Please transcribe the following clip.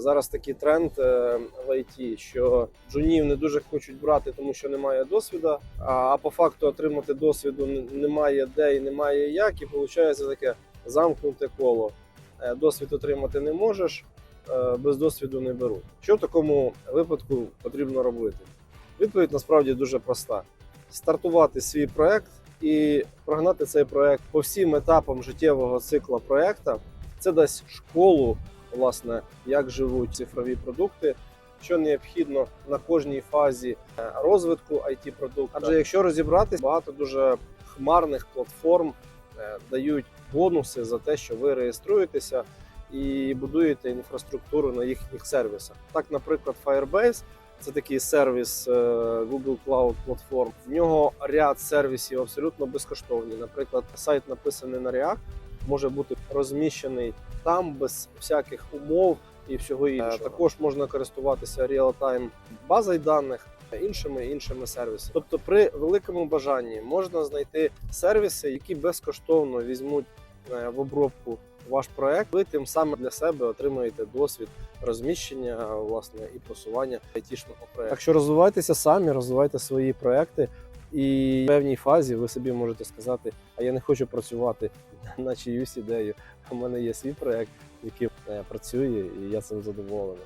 Зараз такий тренд е, в IT, що джунів не дуже хочуть брати, тому що немає досвіду. А, а по факту отримати досвіду немає де і немає як, і виходить таке замкнуте коло. Е, Досвід отримати не можеш, е, без досвіду не беруть. Що в такому випадку потрібно робити? Відповідь насправді дуже проста: стартувати свій проект і прогнати цей проект по всім етапам життєвого цикла проекту. Це дасть школу, власне, як живуть цифрові продукти, що необхідно на кожній фазі е, розвитку it продукту Адже якщо розібратись, багато дуже хмарних платформ е, дають бонуси за те, що ви реєструєтеся і будуєте інфраструктуру на їхніх сервісах. Так, наприклад, Firebase це такий сервіс е, Google Cloud платформ. В нього ряд сервісів абсолютно безкоштовні. Наприклад, сайт написаний на React, може бути розміщений там без всяких умов і всього іншого. Також можна користуватися реал-тайм базою даних. Іншими іншими сервісами, тобто при великому бажанні можна знайти сервіси, які безкоштовно візьмуть е, в обробку ваш проект. Ви тим самим для себе отримаєте досвід розміщення власне і просування айтішного проекту. Так що розвивайтеся самі, розвивайте свої проекти, і в певній фазі ви собі можете сказати: а я не хочу працювати на чиюсь ідею. У мене є свій проект, який е, працює, і я цим задоволений.